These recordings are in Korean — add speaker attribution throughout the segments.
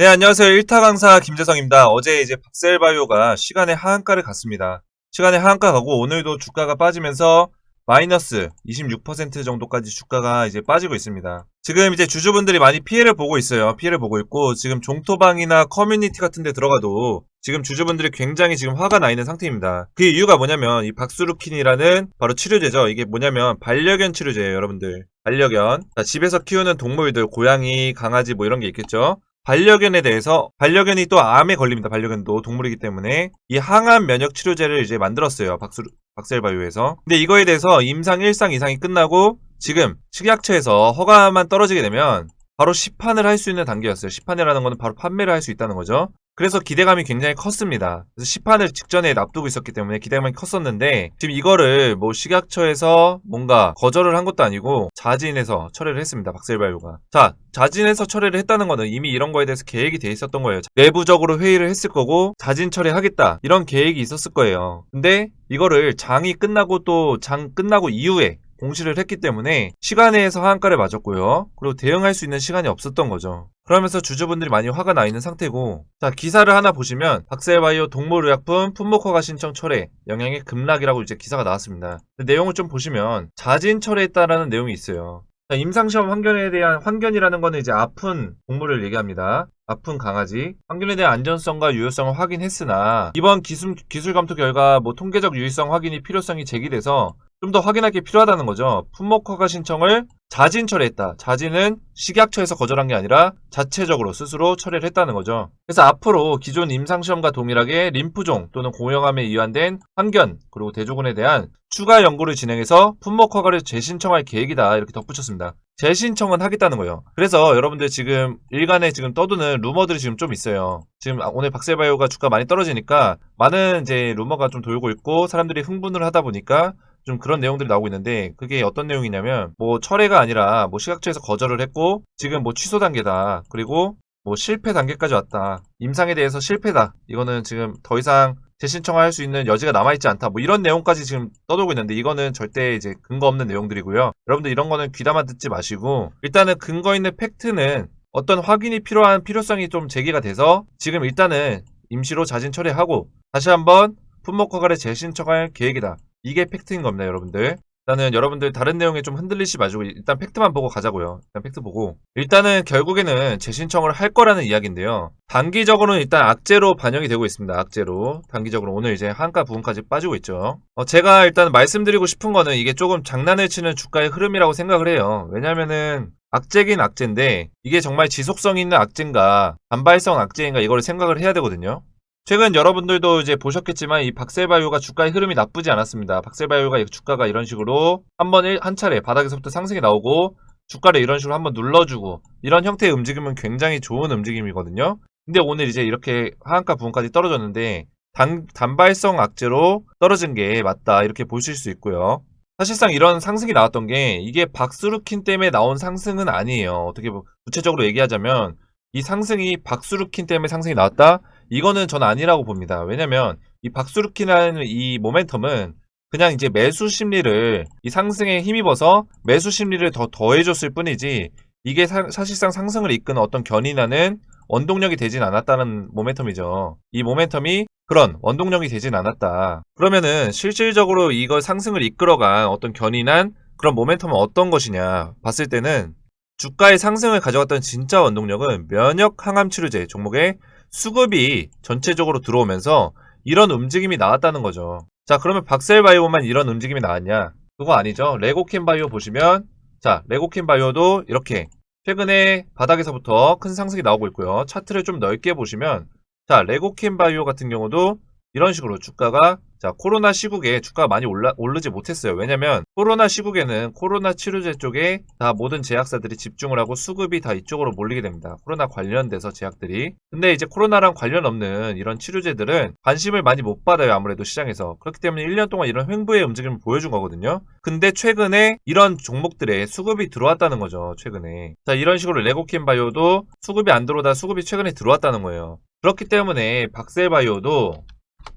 Speaker 1: 네, 안녕하세요. 1타 강사 김재성입니다. 어제 이제 박셀바이오가 시간의 하한가를 갔습니다. 시간의 하한가 가고 오늘도 주가가 빠지면서 마이너스 26% 정도까지 주가가 이제 빠지고 있습니다. 지금 이제 주주분들이 많이 피해를 보고 있어요. 피해를 보고 있고 지금 종토방이나 커뮤니티 같은 데 들어가도 지금 주주분들이 굉장히 지금 화가 나 있는 상태입니다. 그 이유가 뭐냐면 이 박수루킨이라는 바로 치료제죠. 이게 뭐냐면 반려견 치료제예요, 여러분들. 반려견. 자, 집에서 키우는 동물들, 고양이, 강아지 뭐 이런 게 있겠죠. 반려견에 대해서 반려견이 또 암에 걸립니다. 반려견도 동물이기 때문에 이 항암 면역 치료제를 이제 만들었어요. 박수 박셀바이오에서. 근데 이거에 대해서 임상 1상 이상이 끝나고 지금 식약처에서 허가만 떨어지게 되면 바로 시판을 할 수 있는 단계였어요. 시판이라는 거는 바로 판매를 할 수 있다는 거죠. 그래서 기대감이 굉장히 컸습니다. 그래서 시판을 직전에 납두고 있었기 때문에 기대감이 컸었는데 지금 이거를 뭐 식약처에서 뭔가 거절을 한 것도 아니고 자진해서 철회를 했습니다. 박셀바이오가. 자, 자진해서 철회를 했다는 거는 이미 이런 거에 대해서 계획이 돼 있었던 거예요. 내부적으로 회의를 했을 거고 자진 철회하겠다 이런 계획이 있었을 거예요. 근데 이거를 장이 끝나고 또 장 끝나고 이후에 공시를 했기 때문에 시간에서 하한가를 맞았고요. 그리고 대응할 수 있는 시간이 없었던 거죠. 그러면서 주주분들이 많이 화가 나 있는 상태고 자 기사를 하나 보시면 박셀바이오 동물의약품 품목허가 신청 철회 영향의 급락이라고 이제 기사가 나왔습니다. 내용을 좀 보시면 자진 철회했다라는 내용이 있어요. 자, 임상시험 환견에 대한 환견이라는 거는 이제 아픈 동물을 얘기합니다. 아픈 강아지. 환견에 대한 안전성과 유효성을 확인했으나 이번 기술, 기술 검토 결과 뭐 통계적 유의성 확인이 필요성이 제기돼서 좀 더 확인할 게 필요하다는 거죠. 품목 허가 신청을 자진 철회했다. 자진은 식약처에서 거절한 게 아니라 자체적으로 스스로 철회를 했다는 거죠. 그래서 앞으로 기존 임상시험과 동일하게 림프종 또는 고형암에 이완된 환견 그리고 대조군에 대한 추가 연구를 진행해서 품목 허가를 재신청할 계획이다. 이렇게 덧붙였습니다. 재신청은 하겠다는 거예요. 그래서 여러분들 지금 일간에 지금 떠도는 루머들이 지금 좀 있어요. 지금 오늘 박셀바이오가 주가 많이 떨어지니까 많은 이제 루머가 좀 돌고 있고 사람들이 흥분을 하다 보니까 좀 그런 내용들이 나오고 있는데 그게 어떤 내용이냐면 뭐 철회가 아니라 뭐 식약처에서 거절을 했고 지금 뭐 취소 단계다. 그리고 뭐 실패 단계까지 왔다. 임상에 대해서 실패다. 이거는 지금 더 이상 재신청할 수 있는 여지가 남아있지 않다. 뭐 이런 내용까지 지금 떠돌고 있는데 이거는 절대 이제 근거 없는 내용들이고요. 여러분들 이런 거는 귀담아 듣지 마시고 일단은 근거 있는 팩트는 어떤 확인이 필요한 필요성이 좀 제기가 돼서 지금 일단은 임시로 자진 처리하고 다시 한번 품목 허가를 재신청할 계획이다. 이게 팩트인 겁니다, 여러분들. 일단은 여러분들 다른 내용에 좀 흔들리지 마시고 일단 팩트만 보고 가자고요. 일단 팩트 보고 일단은 결국에는 재신청을 할 거라는 이야기인데요. 단기적으로는 일단 악재로 반영이 되고 있습니다. 악재로 단기적으로 오늘 이제 한가 부분까지 빠지고 있죠. 어, 제가 일단 말씀드리고 싶은 거는 이게 조금 장난을 치는 주가의 흐름이라고 생각을 해요. 왜냐면은 악재긴 악재인데 이게 정말 지속성 있는 악재인가 반발성 악재인가 이거를 생각을 해야 되거든요. 최근 여러분들도 이제 보셨겠지만 이 박셀바이오가 주가의 흐름이 나쁘지 않았습니다. 박셀바이오가 주가가 이런 식으로 한번 한 차례 바닥에서부터 상승이 나오고 주가를 이런 식으로 한번 눌러주고 이런 형태의 움직임은 굉장히 좋은 움직임이거든요. 근데 오늘 이제 이렇게 하한가 부분까지 떨어졌는데 단, 단발성 악재로 떨어진 게 맞다 이렇게 보실 수 있고요. 사실상 이런 상승이 나왔던 게 이게 박수루킨 때문에 나온 상승은 아니에요. 어떻게 보 구체적으로 얘기하자면 이 상승이 박수루킨 때문에 상승이 나왔다? 이거는 전 아니라고 봅니다. 왜냐면 이 박수루키라는 이 모멘텀은 그냥 이제 매수 심리를 이 상승에 힘입어서 매수 심리를 더 더해줬을 뿐이지 이게 사, 실상 상승을 이끄는 어떤 견인하는 원동력이 되진 않았다는 모멘텀이죠. 이 모멘텀이 그런 원동력이 되진 않았다. 그러면은 실질적으로 이걸 상승을 이끌어간 어떤 견인한 그런 모멘텀은 어떤 것이냐 봤을 때는 주가의 상승을 가져갔던 진짜 원동력은 면역 항암 치료제 종목의 수급이 전체적으로 들어오면서 이런 움직임이 나왔다는 거죠. 자, 그러면 박셀바이오만 이런 움직임이 나왔냐? 그거 아니죠. 레고캔바이오 보시면 자, 레고캔바이오도 이렇게 최근에 바닥에서부터 큰 상승이 나오고 있고요. 차트를 좀 넓게 보시면 자, 레고캔바이오 같은 경우도 이런 식으로 주가가 자 코로나 시국에 주가가 많이 올라, 오르지 못했어요. 왜냐면 코로나 시국에는 코로나 치료제 쪽에 다 모든 제약사들이 집중을 하고 수급이 다 이쪽으로 몰리게 됩니다. 코로나 관련돼서 제약들이. 근데 이제 코로나랑 관련 없는 이런 치료제들은 관심을 많이 못 받아요. 아무래도 시장에서. 그렇기 때문에 1년 동안 이런 횡보의 움직임을 보여준 거거든요. 근데 최근에 이런 종목들에 수급이 들어왔다는 거죠. 최근에. 자 이런 식으로 레고킨 바이오도 수급이 안 들어오다 수급이 최근에 들어왔다는 거예요. 그렇기 때문에 박셀바이오도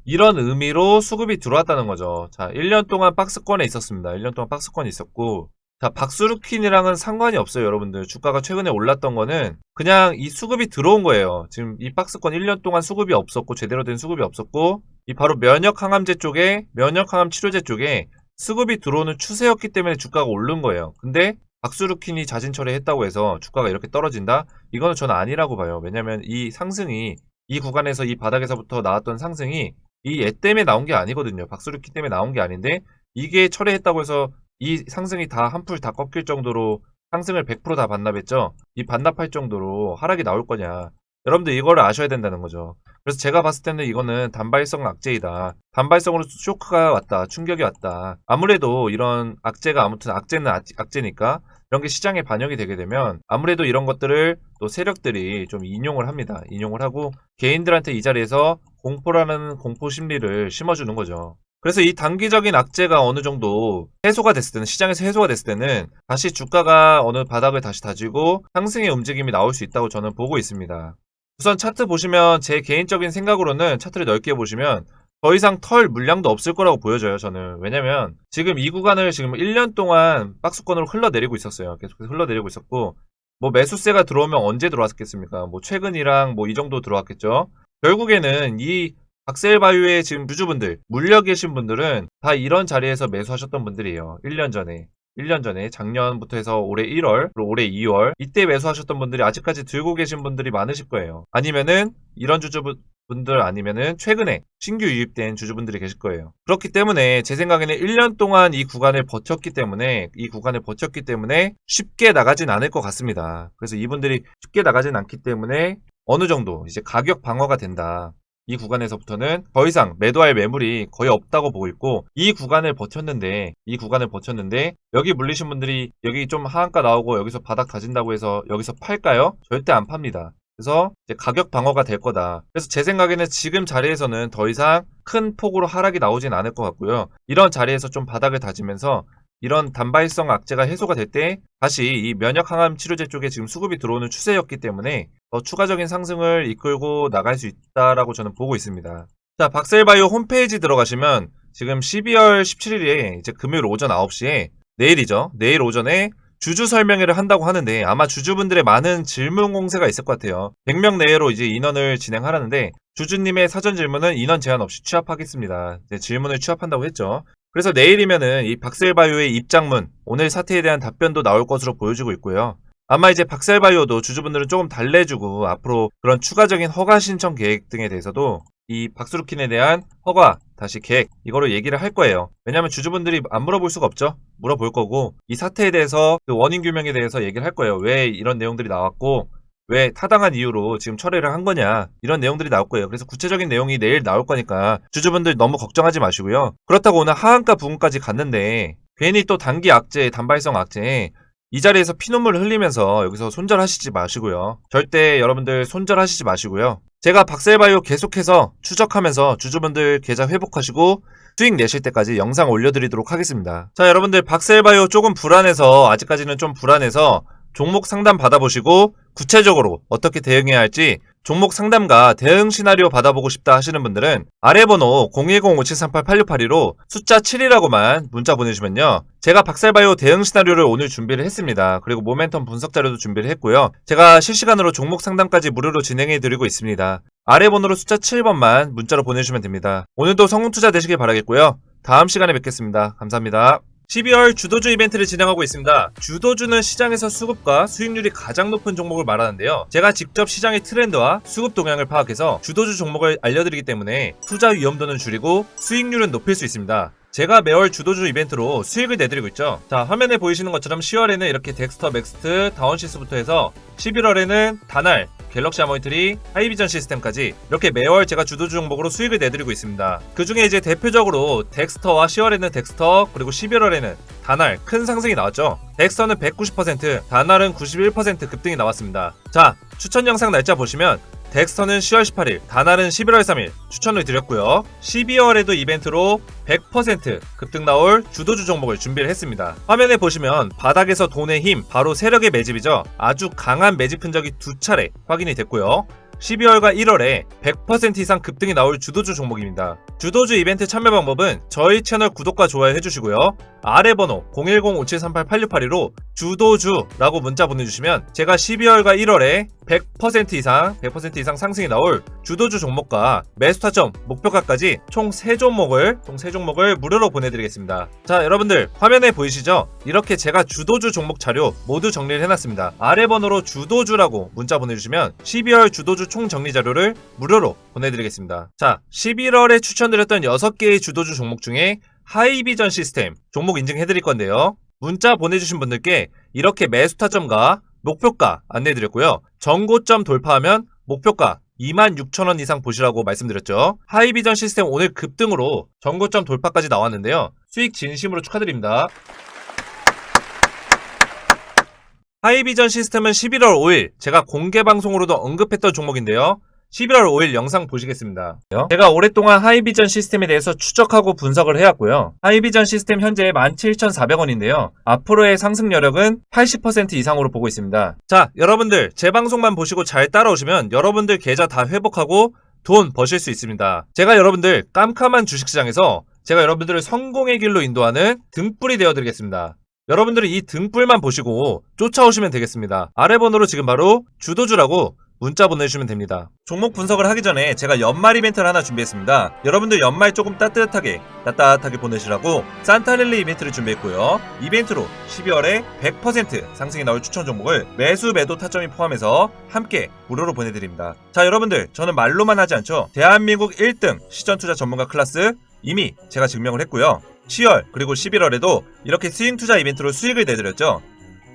Speaker 1: 이런 의미로 수급이 들어왔다는 거죠. 자, 1년 동안 박스권에 있었습니다. 1년 동안 박스권에 있었고, 자, 박수루퀸이랑은 상관이 없어요, 여러분들. 주가가 최근에 올랐던 거는 그냥 이 수급이 들어온 거예요. 지금 이 박스권 1년 동안 수급이 없었고, 제대로 된 수급이 없었고, 이 바로 면역 항암제 쪽에, 면역 항암 치료제 쪽에 수급이 들어오는 추세였기 때문에 주가가 오른 거예요. 근데 박수루퀸이 자진 처리했다고 해서 주가가 이렇게 떨어진다? 이거는 저는 아니라고 봐요. 왜냐면 이 상승이 이 구간에서 이 바닥에서부터 나왔던 상승이 이 애 때문에 나온 게 아니거든요. 박수루퀸 때문에 나온 게 아닌데 이게 철회했다고 해서 이 상승이 다 한 풀 다 꺾일 정도로 상승을 100%다 반납했죠. 이 반납할 정도로 하락이 나올 거냐. 여러분들 이거를 아셔야 된다는 거죠. 그래서 제가 봤을 때는 이거는 단발성 악재이다. 단발성으로 쇼크가 왔다. 충격이 왔다. 아무래도 이런 악재가 아무튼 악재는 악- 악재니까 이런 게 시장에 반영이 되게 되면 아무래도 이런 것들을 또 세력들이 좀 인용을 합니다. 인용을 하고 개인들한테 이 자리에서 공포라는 공포 심리를 심어주는 거죠. 그래서 이 단기적인 악재가 어느 정도 해소가 됐을 때는 시장에서 해소가 됐을 때는 다시 주가가 어느 바닥을 다시 다지고 상승의 움직임이 나올 수 있다고 저는 보고 있습니다. 우선 차트 보시면 제 개인적인 생각으로는 차트를 넓게 보시면 더 이상 털 물량도 없을 거라고 보여져요, 저는. 왜냐면 지금 이 구간을 지금 1년 동안 박스권으로 흘러내리고 있었어요. 계속해서 흘러내리고 있었고 뭐 매수세가 들어오면 언제 들어왔겠습니까? 뭐 최근이랑 뭐 이 정도 들어왔겠죠. 결국에는 이 박셀바이오의 지금 주주분들, 물려 계신 분들은 다 이런 자리에서 매수하셨던 분들이에요. 1년 전에. 1년 전에 작년부터 해서 올해 1월, 그리고 올해 2월 이때 매수하셨던 분들이 아직까지 들고 계신 분들이 많으실 거예요. 아니면은 이런 주주 분들 아니면은 최근에 신규 유입된 주주분들이 계실 거예요. 그렇기 때문에 제 생각에는 1년 동안 이 구간을 버텼기 때문에 이 구간을 버텼기 때문에 쉽게 나가진 않을 것 같습니다. 그래서 이분들이 쉽게 나가진 않기 때문에 어느 정도 이제 가격 방어가 된다. 이 구간에서부터는 더 이상 매도할 매물이 거의 없다고 보고 있고 이 구간을 버텼는데 이 구간을 버텼는데 여기 물리신 분들이 여기 좀 하한가 나오고 여기서 바닥 다진다고 해서 여기서 팔까요? 절대 안 팝니다. 그래서 가격 방어가 될 거다. 그래서 제 생각에는 지금 자리에서는 더 이상 큰 폭으로 하락이 나오진 않을 것 같고요. 이런 자리에서 좀 바닥을 다지면서 이런 단발성 악재가 해소가 될 때 다시 이 면역 항암 치료제 쪽에 지금 수급이 들어오는 추세였기 때문에 더 추가적인 상승을 이끌고 나갈 수 있다라고 저는 보고 있습니다. 자, 박셀바이오 홈페이지 들어가시면 지금 12월 17일에 이제 금요일 오전 9시에 내일이죠. 내일 오전에 주주 설명회를 한다고 하는데 아마 주주분들의 많은 질문 공세가 있을 것 같아요. 100명 내외로 이제 인원을 진행하라는데 주주님의 사전 질문은 인원 제한 없이 취합하겠습니다. 질문을 취합한다고 했죠. 그래서 내일이면은 이 박셀바이오의 입장문, 오늘 사태에 대한 답변도 나올 것으로 보여지고 있고요. 아마 이제 박셀바이오도 주주분들은 조금 달래주고 앞으로 그런 추가적인 허가 신청 계획 등에 대해서도 이 박수루킨에 대한 허가 다시 계획 이거를 얘기를 할 거예요. 왜냐하면 주주분들이 안 물어볼 수가 없죠. 물어볼 거고 이 사태에 대해서 그 원인 규명에 대해서 얘기를 할 거예요. 왜 이런 내용들이 나왔고 왜 타당한 이유로 지금 철회를 한 거냐 이런 내용들이 나올 거예요. 그래서 구체적인 내용이 내일 나올 거니까 주주분들 너무 걱정하지 마시고요. 그렇다고 오늘 하한가 부분까지 갔는데 괜히 또 단기 악재, 단발성 악재 이 자리에서 피눈물 흘리면서 여기서 손절하시지 마시고요. 절대 여러분들 손절하시지 마시고요. 제가 박셀바이오 계속해서 추적하면서 주주분들 계좌 회복하시고 수익 내실 때까지 영상 올려드리도록 하겠습니다. 자, 여러분들 박셀바이오 조금 불안해서 아직까지는 좀 불안해서 종목 상담 받아보시고 구체적으로 어떻게 대응해야 할지 종목 상담과 대응 시나리오 받아보고 싶다 하시는 분들은 아래 번호 010-5738-8682로 숫자 7이라고만 문자 보내주시면요. 제가 박살바이오 대응 시나리오를 오늘 준비를 했습니다. 그리고 모멘텀 분석 자료도 준비를 했고요. 제가 실시간으로 종목 상담까지 무료로 진행해 드리고 있습니다. 아래 번호로 숫자 7번만 문자로 보내주시면 됩니다. 오늘도 성공 투자 되시길 바라겠고요. 다음 시간에 뵙겠습니다. 감사합니다. 12월 주도주 이벤트를 진행하고 있습니다. 주도주는 시장에서 수급과 수익률이 가장 높은 종목을 말하는데요. 제가 직접 시장의 트렌드와 수급 동향을 파악해서 주도주 종목을 알려드리기 때문에 투자 위험도는 줄이고 수익률은 높일 수 있습니다. 제가 매월 주도주 이벤트로 수익을 내드리고 있죠. 자, 화면에 보이시는 것처럼 10월에는 이렇게 덱스터 맥스트, 다운시스부터 해서 11월에는 다날, 갤럭시 아모니터리, 하이비전 시스템까지 이렇게 매월 제가 주도주 종목으로 수익을 내드리고 있습니다. 그 중에 이제 대표적으로 덱스터와 10월에는 덱스터 그리고 11월에는 다날 큰 상승이 나왔죠. 덱스터는 190%, 다날은 91% 급등이 나왔습니다. 자, 추천 영상 날짜 보시면 덱스터는 10월 18일, 다날은 11월 3일 추천을 드렸고요. 12월에도 이벤트로 100% 급등 나올 주도주 종목을 준비를 했습니다. 화면에 보시면 바닥에서 돈의 힘, 바로 세력의 매집이죠. 아주 강한 매집 흔적이 두 차례 확인이 됐고요. 12월과 1월에 100% 이상 급등이 나올 주도주 종목입니다. 주도주 이벤트 참여 방법은 저희 채널 구독과 좋아요 해주시고요. 아래 번호 010-5738-8682로 주도주라고 문자 보내주시면 제가 12월과 1월에 100% 이상 100% 이상 상승이 나올 주도주 종목과 매수 타점 목표가까지 총 3종목을 총 3종목을 무료로 보내드리겠습니다. 자 여러분들 화면에 보이시죠? 이렇게 제가 주도주 종목 자료 모두 정리를 해놨습니다. 아래 번호로 주도주라고 문자 보내주시면 12월 주도주 총 정리 자료를 무료로 보내드리겠습니다. 자 11월에 추천드렸던 6개의 주도주 종목 중에 하이비전 시스템 종목 인증해드릴 건데요. 문자 보내주신 분들께 이렇게 매수 타점과 목표가 안내해드렸고요. 전고점 돌파하면 목표가 26,000원 이상 보시라고 말씀드렸죠. 하이비전 시스템 오늘 급등으로 전고점 돌파까지 나왔는데요. 수익 진심으로 축하드립니다. 하이비전 시스템은 11월 5일 제가 공개 방송으로도 언급했던 종목인데요. 11월 5일 영상 보시겠습니다. 제가 오랫동안 하이비전 시스템에 대해서 추적하고 분석을 해왔고요. 하이비전 시스템 현재 17,400원인데요. 앞으로의 상승 여력은 80% 이상으로 보고 있습니다. 자, 여러분들 제 방송만 보시고 잘 따라오시면 여러분들 계좌 다 회복하고 돈 버실 수 있습니다. 제가 여러분들 깜깜한 주식시장에서 제가 여러분들을 성공의 길로 인도하는 등불이 되어드리겠습니다. 여러분들은 이 등불만 보시고 쫓아오시면 되겠습니다. 아래 번호로 지금 바로 주도주라고 문자 보내주시면 됩니다. 종목 분석을 하기 전에 제가 연말 이벤트를 하나 준비했습니다. 여러분들 연말 조금 따뜻하게 따뜻하게 보내시라고 산타렐리 이벤트를 준비했고요. 이벤트로 12월에 100% 상승이 나올 추천 종목을 매수 매도 타점이 포함해서 함께 무료로 보내드립니다. 자 여러분들 저는 말로만 하지 않죠. 대한민국 1등 시전투자 전문가 클래스 이미 제가 증명을 했고요. 10월 그리고 11월에도 이렇게 스윙 투자 이벤트로 수익을 내드렸죠.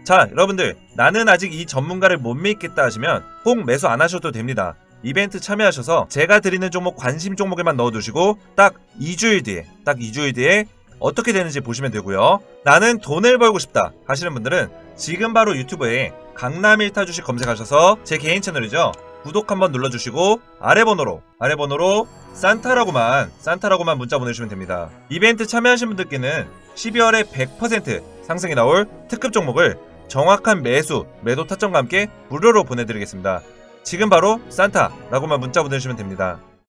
Speaker 1: 자, 여러분들, 나는 아직 이 전문가를 못 믿겠다 하시면 꼭 매수 안 하셔도 됩니다. 이벤트 참여하셔서 제가 드리는 종목 관심 종목에만 넣어두시고 딱 2주일 뒤에, 딱 2주일 뒤에 어떻게 되는지 보시면 되고요. 나는 돈을 벌고 싶다 하시는 분들은 지금 바로 유튜브에 강남 일타 주식 검색하셔서 제 개인 채널이죠. 구독 한번 눌러주시고 아래 번호로 아래 번호로 산타라고만 산타라고만 문자 보내주시면 됩니다. 이벤트 참여하신 분들께는 12월에 100% 상승이 나올 특급 종목을 정확한 매수, 매도 타점과 함께 무료로 보내드리겠습니다. 지금 바로 산타라고만 문자 보내주시면 됩니다.